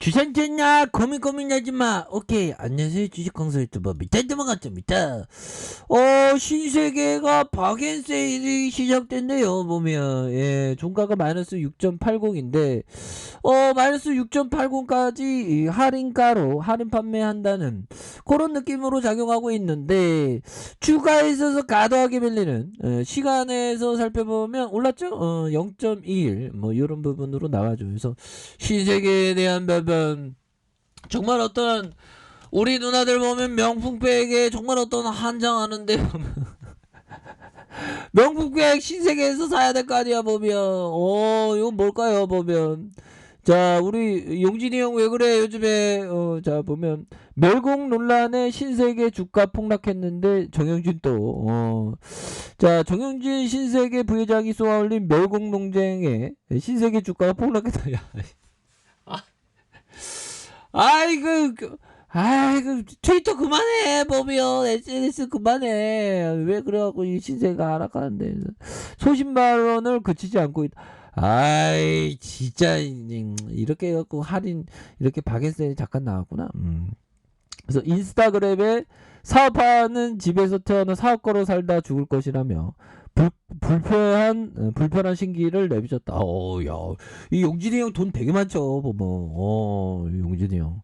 주산됐냐? 고민 고민하지 마. 오케이. 안녕하세요. 주식 강사 유튜버 미탈드만 같습니다. 어, 신세계가 박앤 세일이 시작됐네요. 보면. 예, 종가가 마이너스 6.80인데, 어, 마이너스 6.80까지 할인가로 할인 판매한다는 그런 느낌으로 작용하고 있는데, 주가에 있어서 과도하게 밀리는, 어, 시간에서 살펴보면 올랐죠? 어, 0.21. 뭐, 이런 부분으로 나와줘. 그래서, 신세계에 대한 부분 정말 어떤 우리 누나들 보면 명품백에 정말 어떤 한장하는데 보면 명품백 신세계에서 사야 될 거 아니야 보면. 어 이건 뭘까요 보면? 자 우리 용진이 형 왜 그래 요즘에? 어 자 보면 멸공 논란에 신세계 주가 폭락했는데 정영진 또어자 정영진 신세계 부회장이 쏘아올린 멸공 논쟁에 신세계 주가가 폭락했다. 야 아이고, 그, 아이고, 트위터 그만해, 보면. SNS 그만해. 왜 그래갖고 이 신세가 하락하는데. 소신발언을 그치지 않고 있다. 아이, 진짜, 음, 이렇게 해갖고 할인, 이렇게 박앤셀이 잠깐 나왔구나. 음. 그래서 인스타그램에 사업하는 집에서 태어나 사업가로 살다 죽을 것이라며 불, 불편한 어, 불편한 신기를 내비쳤다. 어, 야, 이 용진이 형 돈 되게 많죠, 보면. 어, 용진이 형.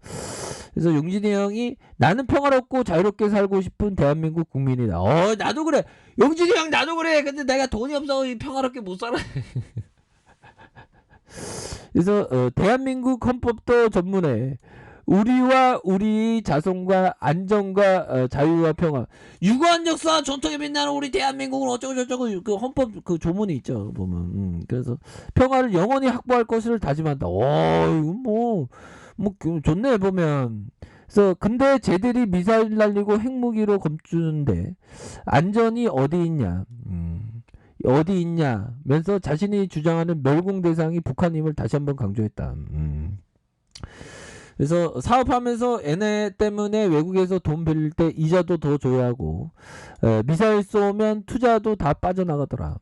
그래서 용진이 형이 나는 평화롭고 자유롭게 살고 싶은 대한민국 국민이다. 어, 나도 그래. 용진이 형 나도 그래. 근데 내가 돈이 없어 평화롭게 못 살아. 그래서 어, 대한민국 헌법도 전문에 우리와 우리 자손과 안정과 어, 자유와 평화. 유구한 역사 전통에 빛나는 우리 대한민국은 어쩌고 저쩌고 그 헌법 그 조문이 있죠 보면. 음, 그래서 평화를 영원히 확보할 것을 다짐한다. 오 이거 뭐뭐 뭐, 그 좋네 보면. 그래서 근데 쟤들이 미사일 날리고 핵무기로 검주는데 안전이 어디 있냐? 음, 어디 있냐 면서 자신이 주장하는 멸공 대상이 북한임을 다시 한번 강조했다. 음. 그래서 사업하면서 얘네 때문에 외국에서 돈 빌릴 때 이자도 더 줘야 하고 에, 미사일 쏘면 투자도 다 빠져나가더라.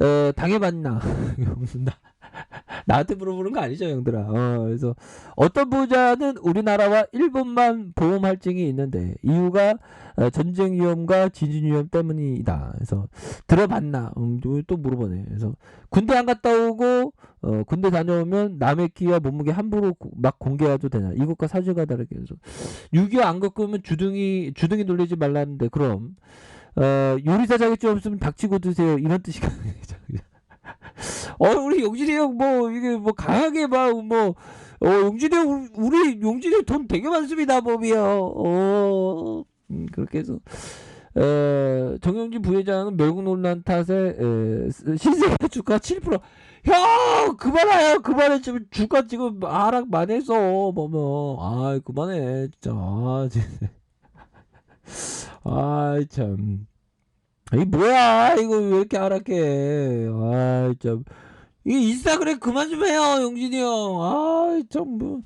에, 당해봤나? 나, 나한테 물어보는 거 아니죠, 형들아. 어, 그래서 어떤 부자는 우리나라와 일본만 보험 할증이 있는데 이유가 어, 전쟁 위험과 지진 위험 때문이다. 그래서 들어봤나? 음, 또, 또 물어보네. 그래서 군대 안 갔다 오고 어, 군대 다녀오면 남의 키와 몸무게 함부로 고- 막 공개해도 되냐? 이것과 사실과 다르게 해서 6.25안 겪으면 주둥이 주둥이 돌리지 말라는데 그럼 어, 요리사 자격증 없으면 닥치고 드세요. 이런 뜻이가 어 우리 용진이 형 뭐 이게 뭐 강하게 막뭐 어, 용진이 형 우리 용진이 형 돈 되게 많습니다 몸이요. 어 음, 그렇게 해서. 에, 정영진 부회장은 멸국 논란 탓에 에, 신세계 주가 7%. 형 그만해요. 그만해. 지금 주가 지금 하락 많이 했어 보면. 아 그만해. 진짜. 아 진짜. 아참. 이 뭐야? 이거 왜 이렇게 하락해? 아참 이 인스타그램 그만 좀 해요 용진이 형 아 참 뭐.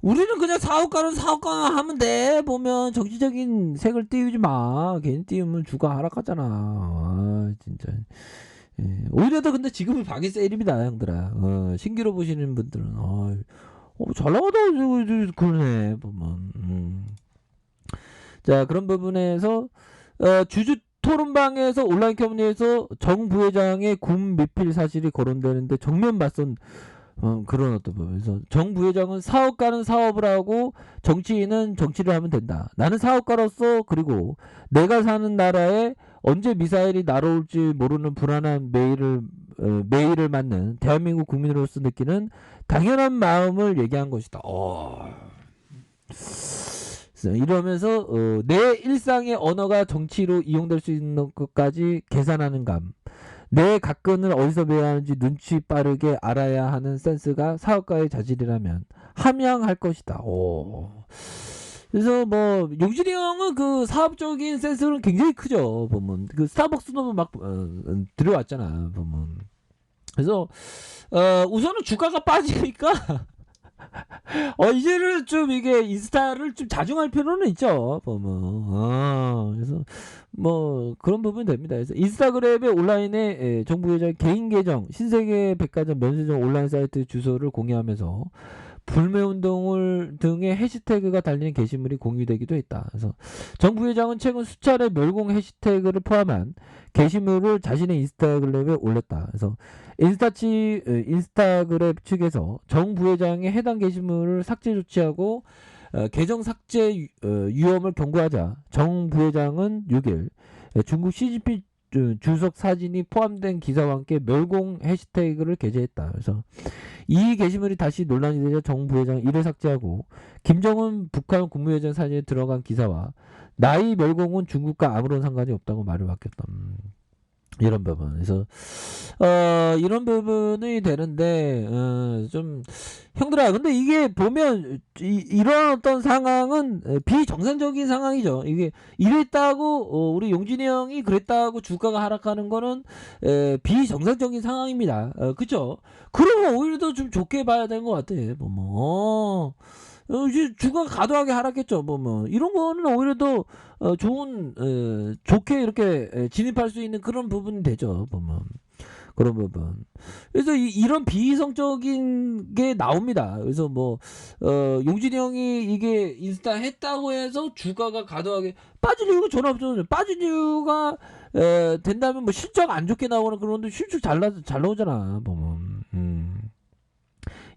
우리는 그냥 사업가는 사업가만 하면 돼. 보면 정치적인 색을 띄우지 마. 괜히 띄우면 주가 하락하잖아. 아 진짜. 예, 오히려 더 근데 지금은 방해 세일입니다 형들아. 어, 신기로 보시는 분들은. 어, 어, 잘 나가다. 그러네 보면. 음. 자 그런 부분에서 어, 주주 토론방에서 온라인 커뮤니에서 정 부회장의 군 미필 사실이 거론되는데 정면 맞선 어, 그런 어떤 부분에서 정 부회장은 사업가는 사업을 하고 정치인은 정치를 하면 된다. 나는 사업가로서 그리고 내가 사는 나라에 언제 미사일이 날아올지 모르는 불안한 매일을 어, 매일을 맞는 대한민국 국민으로서 느끼는 당연한 마음을 얘기한 것이다. 어. 이러면서 어, 내 일상의 언어가 정치로 이용될 수 있는 것까지 계산하는 감. 내 각근을 어디서 배워야 하는지 눈치 빠르게 알아야 하는 센스가 사업가의 자질이라면 함양할 것이다. 오. 그래서 뭐 용진이 형은 그 사업적인 센스는 굉장히 크죠. 보면 그 스타벅스도 막 어, 들어왔잖아. 보면 그래서 어, 우선은 주가가 빠지니까 어 이제는 좀 이게 인스타를 좀 자중할 필요는 있죠. 보면 아, 그래서 뭐 그런 부분 됩니다. 그래서 인스타그램에 온라인에 예, 정부 회장 개인 계정 신세계 백화점 면세점 온라인 사이트 주소를 공유하면서 불매운동을 등의 해시태그가 달리는 게시물이 공유되기도 했다. 그래서 정 부회장은 최근 수차례 멸공 해시태그를 포함한 게시물을 자신의 인스타그램에 올렸다. 그래서 인스타치 어, 인스타그램 측에서 정 부회장의 해당 게시물을 삭제 조치하고 어, 계정 삭제 유- 어, 위험을 경고하자 정 부회장은 6일 중국 시진핑 주- 주석 사진이 포함된 기사와 함께 멸공 해시태그를 게재했다. 그래서 이 게시물이 다시 논란이 되자 정 부회장 이를 삭제하고 김정은 북한 국무회장 사진에 들어간 기사와 나이 멸공은 중국과 아무런 상관이 없다고 말을 바뀌었다. 음, 이런 부분. 그래서 어 이런 부분이 되는데 어, 좀 형들아 근데 이게 보면 이, 이런 어떤 상황은 에, 비정상적인 상황이죠. 이게 이랬다고 어, 우리 용진이 형이 그랬다고 주가가 하락하는 거는 에, 비정상적인 상황입니다. 어, 그죠? 그러면 오히려 더 좀 좋게 봐야 되는 것 같아. 뭐, 뭐. 어, 이제 주가가 과도하게 하락했죠. 뭐, 뭐. 이런 거는 오히려 더 어, 좋은, 어, 좋게 이렇게 에, 진입할 수 있는 그런 부분이 되죠. 보면. 그런 부분. 그래서 이, 런 비이성적인 게 나옵니다. 그래서 뭐, 어, 용진이 형이 이게 인스타 했다고 해서 주가가 과도하게 빠질 이유가 전혀 없죠. 빠질 이유가, 에, 된다면 뭐 실적 안 좋게 나오거나 그런데 실적 잘, 나, 잘 나오잖아. 보면.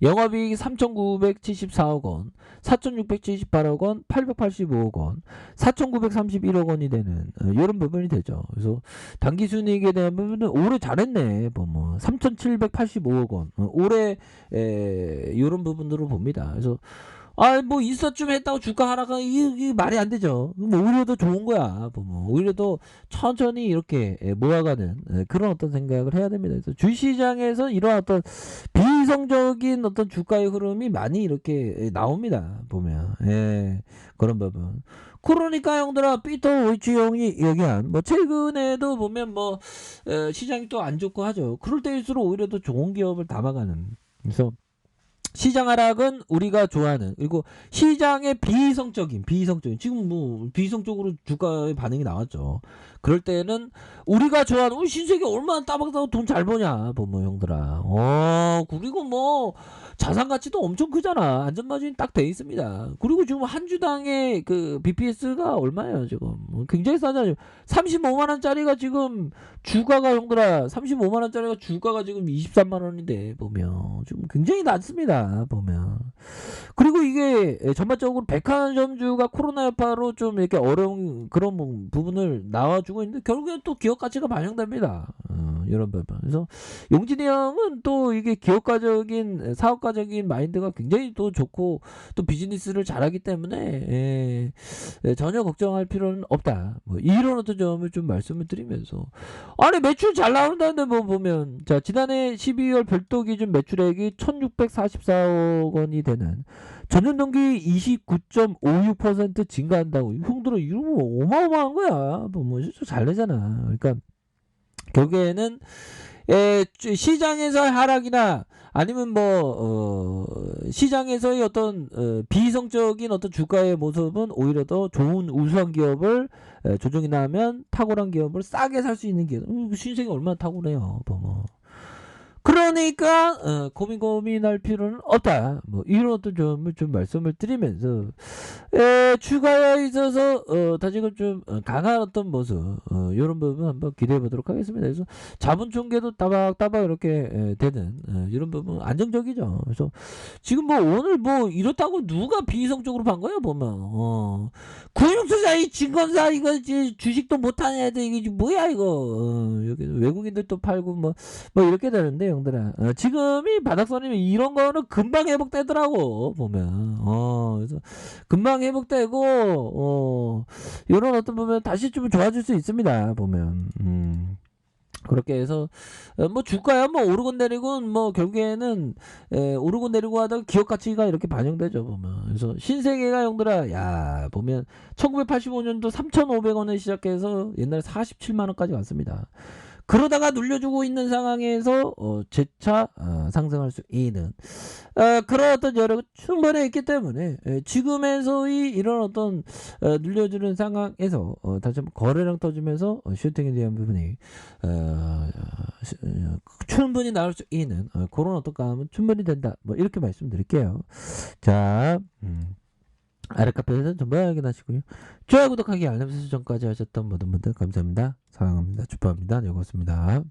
음. 영업이익이 3,974억 원, 4,678억 원, 885억 원, 4,931억 원이 되는 어, 이런 부분이 되죠. 그래서 당기순이익에 대한 부분은 올해 잘했네. 뭐 3,785억 원. 어, 올해 에, 이런 부분으로 봅니다. 그래서 아, 뭐, 인스타쯤 했다고 주가 하락은, 이게, 말이 안 되죠. 뭐, 오히려 더 좋은 거야. 뭐, 뭐, 오히려 더 천천히 이렇게 에, 모아가는 에, 그런 어떤 생각을 해야 됩니다. 그래서 주시장에서 이런 어떤 비이성적인 어떤 주가의 흐름이 많이 이렇게 에, 나옵니다. 보면. 예, 그런 부분. 그러니까 형들아, 피터 오이치 형이 얘기한, 뭐, 최근에도 보면 뭐, 에, 시장이 또 안 좋고 하죠. 그럴 때일수록 오히려 더 좋은 기업을 담아가는. 그래서, 시장 하락은 우리가 좋아하는 그리고 시장의 비이성적인 비이성적인 지금 뭐 비이성적으로 주가의 반응이 나왔죠. 그럴 때는 우리가 좋아하는 우리 신세계 얼마나 따박따박 돈 잘 버냐 보면 형들아. 어 그리고 뭐 자산 가치도 엄청 크잖아. 안전마진이 딱돼 있습니다. 그리고 지금 한 주당의 그 BPS가 얼마예요 지금? 뭐 굉장히 싸잖아요. 35만 원짜리가 지금 주가가 형들아 35만 원짜리가 주가가 지금 23만 원인데 보면 지금 굉장히 낮습니다 보면. 그리고 이게 전반적으로 백화점주가 코로나 여파로 좀 이렇게 어려운 그런 부- 부분을 나와주고 있는데 결국엔 또 기업 가치가 반영됩니다. 어, 이런 부분. 그래서 용진이 형은 또 이게 기업가적인 사업가적인 마인드가 굉장히 또 좋고 또 비즈니스를 잘하기 때문에 예, 예, 전혀 걱정할 필요는 없다. 뭐 이런 어떤 점을 좀 말씀을 드리면서. 아니 매출 잘 나온다는데 뭐 보면. 자 지난해 12월 별도 기준 매출액이 1644억 원이 되는 전년 동기 29.56% 증가한다고 형들아 이거 뭐 어마어마한 거야 뭐 진짜 잘 내잖아 그러니까 결국에는 에, 주- 시장에서의 하락이나 아니면 뭐 어, 시장에서의 어떤 어, 비이성적인 어떤 주가의 모습은 오히려 더 좋은 우수한 기업을 에, 조정이나 하면 탁월한 기업을 싸게 살 수 있는 기업. 음, 신세계 얼마나 탁월해요. 뭐, 뭐. 그러니까 어, 고민 고민할 필요는 없다. 뭐 이런 어떤 점을 좀 말씀을 드리면서 에, 추가에 있어서 어, 다시금 좀 어, 강한 어떤 모습 어, 이런 부분 한번 기대해 보도록 하겠습니다. 그래서 자본 총계도 따박따박 이렇게 에, 되는 어, 이런 부분 안정적이죠. 그래서 지금 뭐 오늘 뭐 이렇다고 누가 비이성적으로 반 거야 보면 어. 구육투자 이 증권사 이거 주식도 못하는 애들 이게 뭐야 이거 어, 여기 외국인들 또 팔고 뭐뭐 이렇게 되는데 형들아 어, 지금이 바닥선이면 이런 거는 금방 회복되더라고 보면. 어 그래서 금방 회복되고 어 이런 어떤 보면 다시 좀 좋아질 수 있습니다 보면. 음. 그렇게 해서 어, 뭐 주가야 뭐 오르고 내리고 뭐 결국에는 에, 오르고 내리고 하다가 기업 가치가 이렇게 반영되죠 보면. 그래서 신세계가 형들아 야 보면 1985년도 3,500원에 시작해서 옛날에 47만 원까지 갔습니다. 그러다가 눌려주고 있는 상황에서 어, 재차 어, 상승할 수 있는 어, 그런 어떤 여력은 충분히 있기 때문에 예, 지금에서의 이런 어떤 어, 눌려주는 상황에서 어, 다시 한번 거래량 터지면서 어, 슈팅에 대한 부분이 어, 시- 어, 충분히 나올 수 있는 어, 그런 어떤 감은 충분히 된다. 뭐 이렇게 말씀드릴게요. 자, 음. 아래 카페에서 전부 확인하시고요. 좋아요, 구독하기, 알람 설정까지 하셨던 모든 분들 감사합니다. 사랑합니다. 축복합니다. 네, 고맙습니다.